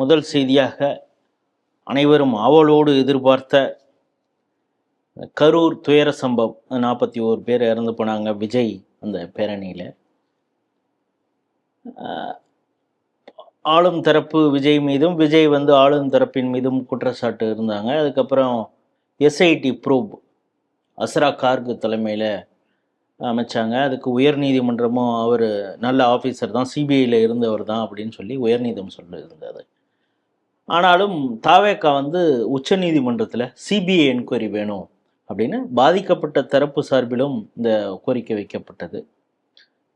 முதல் செய்தியாக அனைவரும் ஆவலோடு எதிர்பார்த்த கரூர் துயர சம்பவம். நாற்பத்தி ஓரு பேர் இறந்து போனாங்க. விஜய் அந்த பேரணியில். ஆளும் தரப்பு விஜய் மீதும் விஜய் வந்து ஆளும் தரப்பின் மீதும் குற்றச்சாட்டு இருந்தாங்க. அதுக்கப்புறம் எஸ்ஐடி ப்ரூப் அஸ்ரா கார்கு தலைமையில் அமைச்சாங்க. அதுக்கு உயர்நீதிமன்றமும் அவர் நல்ல ஆஃபீஸர் தான் சிபிஐயில் இருந்தவர் தான் அப்படின்னு சொல்லி உயர்நீதிமன்றம் சொல்லியிருந்தது. ஆனாலும் தாவேக்கா வந்து உச்சநீதிமன்றத்தில் சிபிஐ என்கொயரி வேணும் அப்படின்னு பாதிக்கப்பட்ட தரப்பு சார்பிலும் இந்த கோரிக்கை வைக்கப்பட்டது.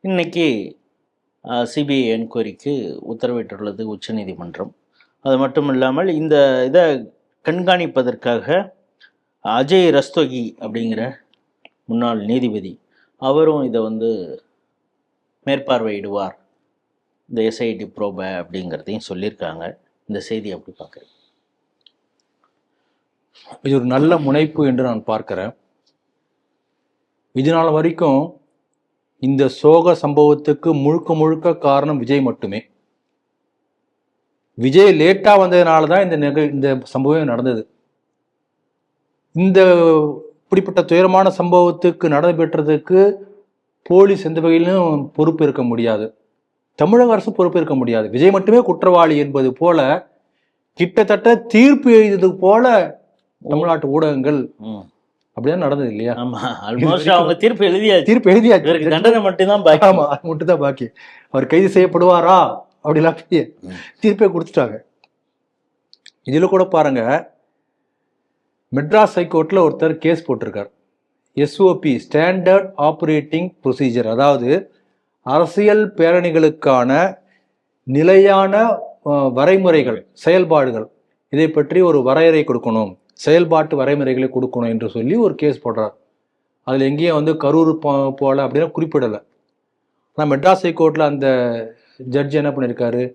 இன்னைக்கு சிபிஐ என்கொயரிக்கு உத்தரவிட்டுள்ளது உச்சநீதிமன்றம். அது மட்டும் இல்லாமல் இந்த இதை கண்காணிப்பதற்காக அஜய் ரஸ்தோகி அப்படிங்கிற முன்னாள் நீதிபதி அவரும் இதை வந்து மேற்பார்வையிடுவார். இந்த எஸ்ஐடி ப்ரோபை அப்படிங்கிறதையும் சொல்லியிருக்காங்க. இந்த செய்தியை அப்படி பார்க்குறேன் இது ஒரு நல்ல முனைப்பு என்று நான் பார்க்குறேன். இது நாள் வரைக்கும் இந்த சோக சம்பவத்துக்கு முழுக்க முழுக்க காரணம் விஜய் மட்டுமே. விஜய் லேட்டாக வந்ததுனால தான் இந்த நிகழ் இந்த சம்பவம் நடந்தது. இந்த இப்படிப்பட்ட துயரமான சம்பவத்துக்கு நடைபெற்றதுக்கு போலீஸ் எந்த வகையிலும் பொறுப்பு இருக்க முடியாது. தமிழக அரசு பொறுப்பு இருக்க முடியாது. விஜய் மட்டுமே குற்றவாளி என்பது போல கிட்டத்தட்ட தீர்ப்பு எழுதியது போல தமிழ்நாட்டு ஊடகங்கள் அப்படிதான் நடந்தது இல்லையா? ஆமா. ஆல்மோஸ்ட் அவங்க தீர்ப்பு எழுதியாச்சு. தீர்ப்பு இவருக்கு எழுதியாச்சு தண்டனை மட்டும்தான் பாக்கி. ஆமா அது மட்டும் தான் பாக்கி. அவர் கைது செய்யப்படுவாரா? அப்படிலாம். தீர்ப்பே கொடுத்துட்டாங்க. இதுல கூட பாருங்க மெட்ராஸ் ஹைகோர்ட்ல ஒருத்தர் கேஸ் போட்டிருக்கார். எஸ்ஓபி ஸ்டாண்டர்ட் ஆப்ரேட்டிங் ப்ரொசீஜர் அதாவது அரசியல் பேரணிகளுக்கான நிலையான வரைமுறைகள் செயல்பாடுகள். இதை பற்றி ஒரு வரையறை கொடுக்கணும். செயல்பாட்டு வரைமுறைகளை கொடுக்கணும் என்று சொல்லி ஒரு கேஸ் போடுறார். அதில் எங்கேயும் வந்து கரூர் போ- போல அப்படின்னா குறிப்பிடலை. ஆனால் மெட்ராஸ் ஹைகோர்ட்டில் அந்த ஜட்ஜ் என்ன பண்ணியிருக்காரு?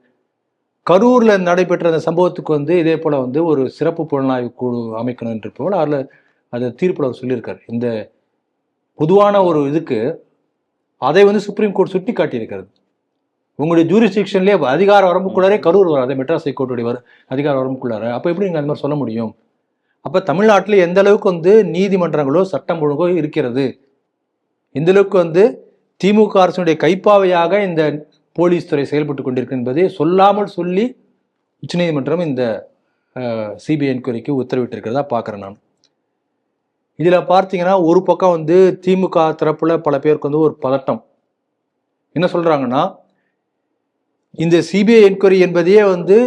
கரூரில் நடைபெற்ற அந்த சம்பவத்துக்கு வந்து இதே போல் வந்து ஒரு சிறப்பு புலனாய்வு குழு அமைக்கணும் என்று போல் அதில் அந்த தீர்ப்பில் அவர் சொல்லியிருக்காரு. இந்த பொதுவான ஒரு இதுக்கு அதை வந்து சுப்ரீம் கோர்ட் சுட்டி காட்டியிருக்கிறது உங்களுடைய ஜூரிஸ்டிக்ஷன்லேயே அதிகார வரம்புக்குள்ளாரே கரூர் வராது மெட்ராஸ் ஹைகோர்ட்டுடைய வர அதிகார வரம்புக்குள்ளார. அப்போ எப்படி நீங்கள் அந்த மாதிரி சொல்ல முடியும்? அப்போ தமிழ்நாட்டில் எந்த அளவுக்கு வந்து நீதிமன்றங்களோ சட்டம் ஒழுங்கோ இருக்கிறது? இந்தளவுக்கு வந்து திமுக அரசினுடைய கைப்பாவையாக இந்த போலீஸ் துறை செயல்பட்டு கொண்டிருக்கு என்பதை சொல்லாமல் சொல்லி உச்சநீதிமன்றம் இந்த சிபிஐ என்கொயரிக்கு உத்தரவிட்டிருக்கிறதா பார்க்குறேன் நான். இதில் பார்த்தீங்கன்னா ஒரு பக்கம் வந்து திமுக தரப்புல பல பேருக்கு வந்து ஒரு பதட்டம். என்ன சொல்றாங்கன்னா இந்த சிபிஐ என்கொயரி என்பதையே வந்து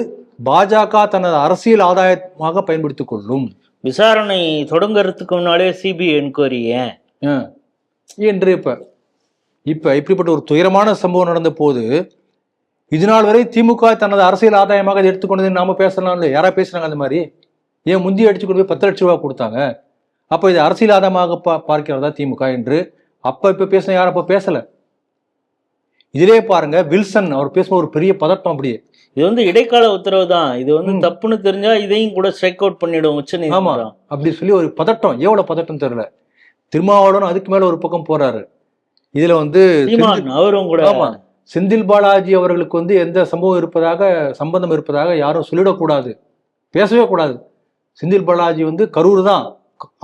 பாஜக தனது அரசியல் ஆதாயமாக பயன்படுத்திக் கொள்ளும். விசாரணை தொடங்குறதுக்கு முன்னாலே சிபிஐ என்கொயரி ஏன். என்று இப்ப இப்ப இப்படிப்பட்ட ஒரு துயரமான சம்பவம் நடந்த போது இது நாள் வரை திமுக தனது அரசியல் ஆதாயமாக எடுத்துக்கொண்டது நாம பேசலாம் இல்லை யாரா பேசுறாங்க அந்த மாதிரி? ஏன் முந்தி அடிச்சு கொண்டு போய் பத்து லட்ச ரூபா கொடுத்தாங்க? அப்ப இது அரசியல் ஆதாயமாக பா பார்க்கிறதா திமுக என்று அப்ப இப்ப பேசின யாரும் அப்ப பேசல. இதிலே பாருங்க வில்சன் அவர் பேசும் ஒரு பெரிய பதட்டம் அப்படியே. இது வந்து இடைக்கால உத்தரவு தான். இது வந்து. தப்புன்னு தெரிஞ்சா இதையும் கூட ஸ்ட்ரைக் அவுட் பண்ணிடும் உச்ச ஆமா. அப்படி சொல்லி ஒரு பதட்டம். எவ்வளவு பதட்டம் தெரியல. திருமாவளவன் அதுக்கு மேல ஒரு பக்கம் போறாரு. இதுல வந்து அவரும் கூட. ஆமா. செந்தில் பாலாஜி அவர்களுக்கு வந்து எந்த சம்பவம் இருப்பதாக சம்பந்தம் இருப்பதாக யாரும் சொல்லிடக்கூடாது. பேசவே கூடாது. செந்தில் பாலாஜி வந்து கரூர் தான்.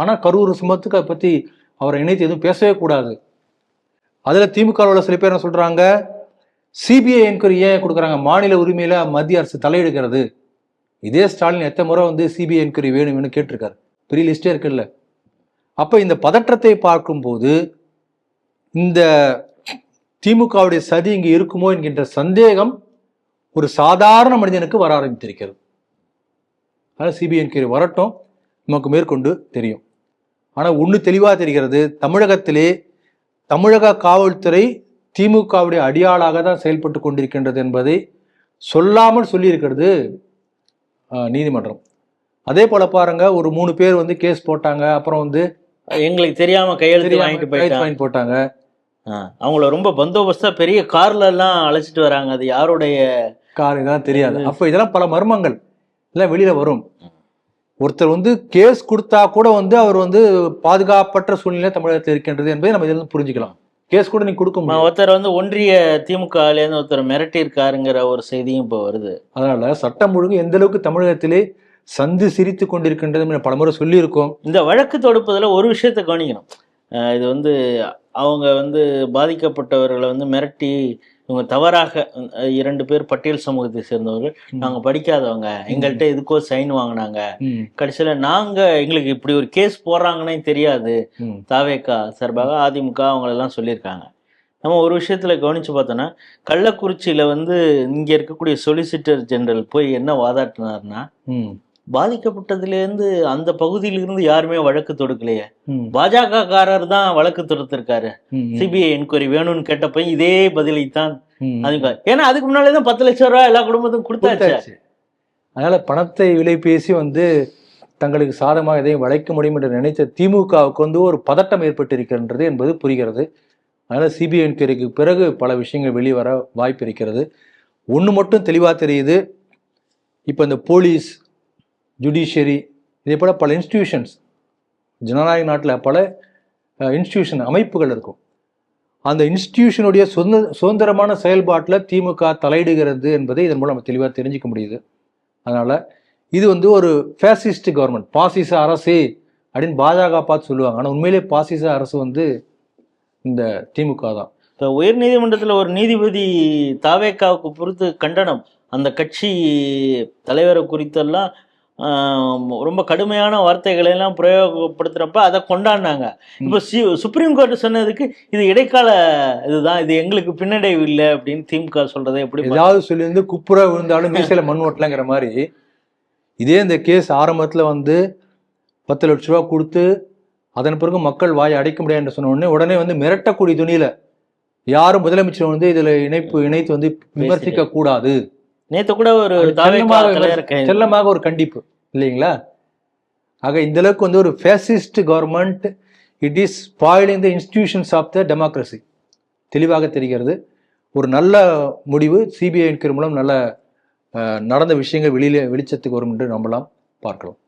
ஆனால் கரூர் சம்பவத்துக்கு அதை பற்றி அவரை இணைத்து எதுவும் பேசவே கூடாது. அதில் திமுக சில பேர் என்ன சொல்கிறாங்க சிபிஐ என்கொயரி ஏன் கொடுக்குறாங்க? மாநில உரிமையில் மத்திய அரசு தலையெடுக்கிறது இதே ஸ்டாலின் எத்தனை முறை வந்து சிபிஐ என்கொயரி வேணும் கேட்டிருக்காரு. பெரிய லிஸ்டே இருக்குல்ல. அப்போ இந்த பதற்றத்தை பார்க்கும்போது இந்த திமுகவுடைய சதி இங்கே இருக்குமோ என்கின்ற சந்தேகம் ஒரு சாதாரண மனிதனுக்கு வர ஆரம்பித்திருக்கிறது. அதனால் சிபிஐ என்கொயரி வரட்டும். நமக்கு மேற்கொண்டு தெரியும். ஆனால் ஒன்று தெளிவாக தெரிகிறது தமிழகத்திலே தமிழக காவல்துறை திமுகவுடைய அடியாளாக தான் செயல்பட்டு கொண்டிருக்கின்றது என்பதை சொல்லாமல் சொல்லியிருக்கிறது நீதிமன்றம். அதே போல பாருங்க ஒரு மூணு பேர் வந்து கேஸ் போட்டாங்க அப்புறம் வந்து எங்களுக்கு தெரியாம கையெழுத்து வாங்கிட்டு கைது போயிட்டாங்க வாங்கி போட்டாங்க. அவங்கள ரொம்ப பந்தோபஸ்தா பெரிய கார்ல எல்லாம் அழைச்சிட்டு வராங்க. அது யாருடைய கார் இதெல்லாம் தெரியாது. அப்ப இதெல்லாம் பல மர்மங்கள். எல்லாம் வெளியில வரும். ஒருத்தர் வந்து கேஸ் கொடுத்தா கூட வந்து அவர் வந்து பாதுகாப்பற்ற சூழ்நிலை தமிழகத்தில் இருக்கின்றது என்பதை நம்ம இதிலிருந்து புரிஞ்சுக்கலாம். கேஸ் கூட நீ கொடுக்க முடியும் ஒருத்தர் வந்து ஒன்றிய திமுகலேருந்து ஒருத்தர் மிரட்டியிருக்காருங்கிற ஒரு செய்தியும் இப்போ வருது. அதனால சட்டம் ஒழுங்கு எந்த அளவுக்கு தமிழகத்திலே சந்து சிரித்து கொண்டிருக்கின்றது பலமுறை சொல்லியிருக்கோம். இந்த வழக்கு தொடுப்பதில் ஒரு விஷயத்தை கவனிக்கணும். இது வந்து அவங்க வந்து பாதிக்கப்பட்டவர்களை வந்து மிரட்டி இவங்க தவறாக இரண்டு பேர் பட்டியல் சமூகத்தை சேர்ந்தவர்கள். ம். நாங்கள் படிக்காதவங்க. எங்கள்கிட்ட எதுக்கோ சைன் வாங்கினாங்க. கடைசியில் நாங்கள் எங்களுக்கு இப்படி ஒரு கேஸ் போடுறாங்கன்னே தெரியாது. தாவேக்கா சார்பாக அதிமுக அவங்களெல்லாம் சொல்லியிருக்காங்க. நம்ம ஒரு விஷயத்தில் கவனித்து பார்த்தோன்னா கள்ளக்குறிச்சியில் வந்து இங்கே இருக்கக்கூடிய சொலிசிட்டர் ஜெனரல் போய் என்ன வாதாட்டினார்னா பாதிக்கப்பட்டதுலேருந்து அந்த பகுதியிலிருந்து யாருமே வழக்கு தொடுக்கலையே. பாஜக காரர் தான் வழக்கு தொடுத்திருக்காரு. சிபிஐ என்கொயரி வேணும்னு கேட்டப்ப இதே பதிலை தான் ஏன்னா அதுக்கு முன்னாலே தான் பத்து லட்சம் ரூபாய் எல்லா குடும்பத்துக்கும் கொடுத்தாச்சு. அதனால பணத்தை விலை பேசி வந்து தங்களுக்கு சாதமாக எதையும் வளைக்க முடியும் என்று நினைத்த திமுகவுக்கு வந்து ஒரு பதட்டம் ஏற்பட்டிருக்கின்றது என்பது புரிகிறது. அதனால சிபிஐ என்கொயரிக்கு பிறகு பல விஷயங்கள் வெளியே வர வாய்ப்பு இருக்கிறது. ஒன்று மட்டும் தெளிவாக தெரியுது. இப்போ இந்த போலீஸ் ஜுடிஷியரி இதே போல் பல இன்ஸ்டிடியூஷன்ஸ் ஜனநாயக நாட்டில் பல இன்ஸ்டிடியூஷன் அமைப்புகள் இருக்கும். அந்த இன்ஸ்டிடியூஷனுடைய சுதந்திர சுதந்திரமான செயல்பாட்டில் திமுக தலையிடுகிறது என்பதை இதன் மூலம் நம்ம தெளிவாக தெரிஞ்சிக்க முடியுது. அதனால் இது வந்து ஒரு ஃபேசிஸ்ட் கவர்மெண்ட் பாசிச அரசு அப்படின்னு பாஜக பார்த்து சொல்லுவாங்க. ஆனால் உண்மையிலே பாசிச அரசு வந்து இந்த திமுக தான். இப்போ உயர்நீதிமன்றத்தில் ஒரு நீதிபதி தாவேக்காவுக்கு பொறுத்து கண்டனம். அந்த கட்சி தலைவரை குறித்தெல்லாம் ரொம்ப கடுமையான வார்த்தைகளை எல்லாம் பிரயோகப்படுத்துறப்ப அதை கொண்டாடினாங்க. இப்போ சி சுப்ரீம் கோர்ட் சொன்னதுக்கு இது இடைக்கால இதுதான் இது எங்களுக்கு பின்னடைவு இல்லை அப்படின்னு திமுக சொல்றதை எப்படி? ஏதாவது சொல்லி வந்து குப்புற விழுந்தாலும் மீசையில் மண் ஓட்டலங்கிற மாதிரி. இதே இந்த கேஸ் ஆரம்பத்தில் வந்து பத்து லட்ச ரூபா கொடுத்து அதன் பிறகு மக்கள் வாயை அடைக்க முடியாது என்று சொன்ன உடனே உடனே வந்து மிரட்டக்கூடிய துணியில யாரும் முதலமைச்சர் வந்து இதுல இணைப்பு இணைத்து வந்து விமர்சிக்க கூடாது நேத்து கூட ஒரு செல்லமாக ஒரு கண்டிப்பு இல்லைங்களா? ஆக இந்த அளவுக்கு வந்து ஒரு fascist government it is spoiling the institutions of the democracy தெளிவாக தெரிகிறது. ஒரு நல்ல முடிவு சிபிஐ மூலம் நல்ல நடந்த விஷயங்கள் வெளியில வெளிச்சத்துக்கு வரும் என்று நம்பலாம் பார்க்கலாம்.